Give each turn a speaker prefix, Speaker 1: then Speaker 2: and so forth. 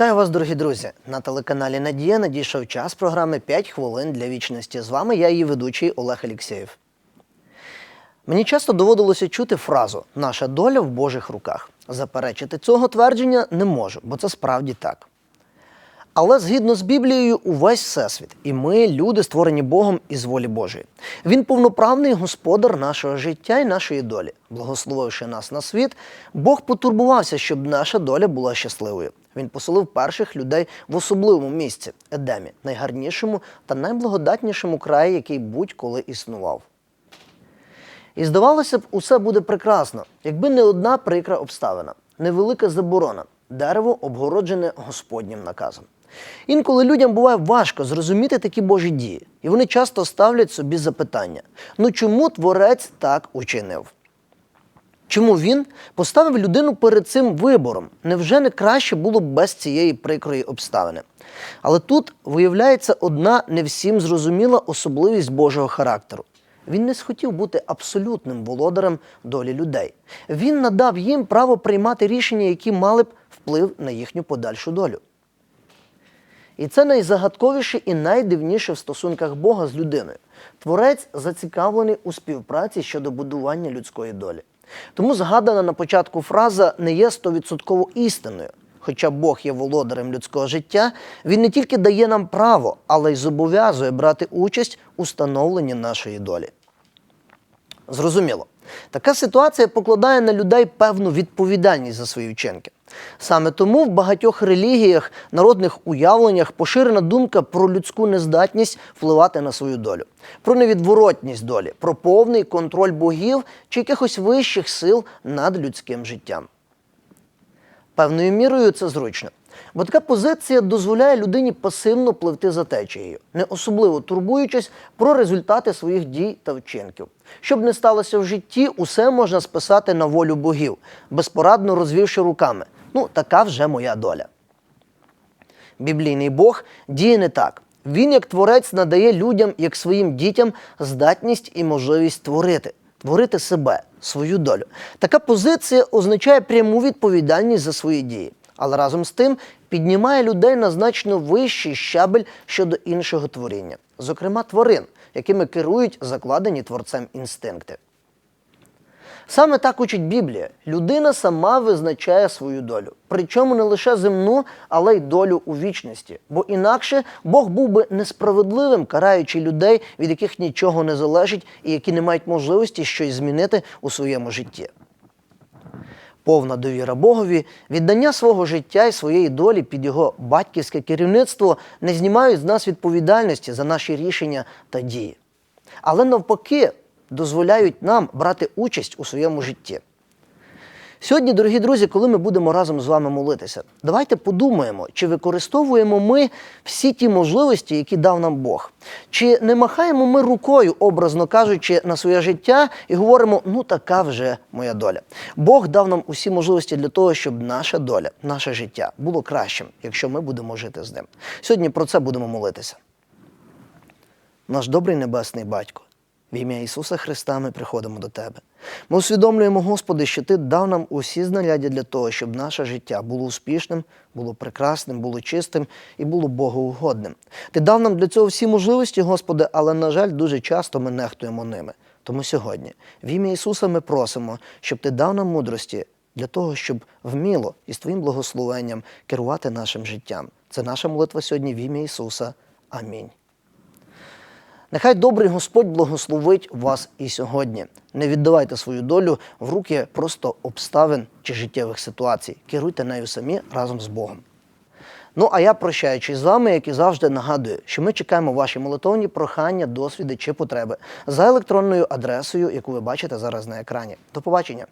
Speaker 1: Вітаю вас, дорогі друзі! На телеканалі Надія надійшов час програми «5 хвилин для вічності. З вами я, її ведучий Олег Алєксєєв. Мені часто доводилося чути фразу Наша доля в Божих руках. Заперечити цього твердження не можу, бо це справді так. Але згідно з Біблією, увесь всесвіт, і ми, люди, створені Богом із волі Божої. Він повноправний господар нашого життя і нашої долі. Благословивши нас на світ, Бог потурбувався, щоб наша доля була щасливою. Він поселив перших людей в особливому місці Едемі, найгарнішому та найблагодатнішому краї, який будь-коли існував. І здавалося б, усе буде прекрасно, якби не одна прикра обставина, невелика заборона, дерево обгороджене Господнім наказом. Інколи людям буває важко зрозуміти такі Божі дії, і вони часто ставлять собі запитання: ну чому творець так учинив? Чому він поставив людину перед цим вибором? Невже не краще було б без цієї прикрої обставини? Але тут виявляється одна не всім зрозуміла особливість Божого характеру. Він не схотів бути абсолютним володарем долі людей. Він надав їм право приймати рішення, які мали б вплив на їхню подальшу долю. І це найзагадковіше і найдивніше в стосунках Бога з людиною. Творець зацікавлений у співпраці щодо будування людської долі. Тому згадана на початку фраза не є стовідсотково істинною. Хоча Бог є володарем людського життя, він не тільки дає нам право, але й зобов'язує брати участь у становленні нашої долі. Зрозуміло, така ситуація покладає на людей певну відповідальність за свої вчинки. Саме тому в багатьох релігіях, народних уявленнях поширена думка про людську нездатність впливати на свою долю, про невідворотність долі, про повний контроль богів чи якихось вищих сил над людським життям. Певною мірою це зручно. Бо така позиція дозволяє людині пасивно пливти за течією, не особливо турбуючись про результати своїх дій та вчинків. Щоб не сталося в житті, усе можна списати на волю богів, безпорадно розвівши руками. Ну, така вже моя доля. Біблійний Бог діє не так. Він, як творець, надає людям, як своїм дітям, здатність і можливість творити, творити себе, свою долю. Така позиція означає пряму відповідальність за свої дії, але разом з тим піднімає людей на значно вищий щабель щодо іншого творіння, зокрема тварин, якими керують закладені творцем інстинкти. Саме так учить Біблія. Людина сама визначає свою долю. Причому не лише земну, але й долю у вічності. Бо інакше Бог був би несправедливим, караючи людей, від яких нічого не залежить і які не мають можливості щось змінити у своєму житті. Повна довіра Богові, віддання свого життя і своєї долі під його батьківське керівництво не знімають з нас відповідальності за наші рішення та дії. Але навпаки, дозволяють нам брати участь у своєму житті. Сьогодні, дорогі друзі, коли ми будемо разом з вами молитися, давайте подумаємо, чи використовуємо ми всі ті можливості, які дав нам Бог. Чи не махаємо ми рукою, образно кажучи, на своє життя і говоримо, ну така вже моя доля. Бог дав нам усі можливості для того, щоб наша доля, наше життя було кращим, якщо ми будемо жити з ним. Сьогодні про це будемо молитися. Наш добрий небесний батько. В ім'я Ісуса Христа ми приходимо до Тебе. Ми усвідомлюємо, Господи, що Ти дав нам усі знаряддя для того, щоб наше життя було успішним, було прекрасним, було чистим і було Богоугодним. Ти дав нам для цього всі можливості, Господи, але, на жаль, дуже часто ми нехтуємо ними. Тому сьогодні, в ім'я Ісуса, ми просимо, щоб Ти дав нам мудрості для того, щоб вміло і з Твоїм благословенням керувати нашим життям. Це наша молитва сьогодні в ім'я Ісуса. Амінь. Нехай добрий Господь благословить вас і сьогодні. Не віддавайте свою долю в руки просто обставин чи життєвих ситуацій. Керуйте нею самі разом з Богом. Ну а я прощаючись з вами, як і завжди, нагадую, що ми чекаємо ваші молитовні прохання, досвіди чи потреби за електронною адресою, яку ви бачите зараз на екрані. До побачення!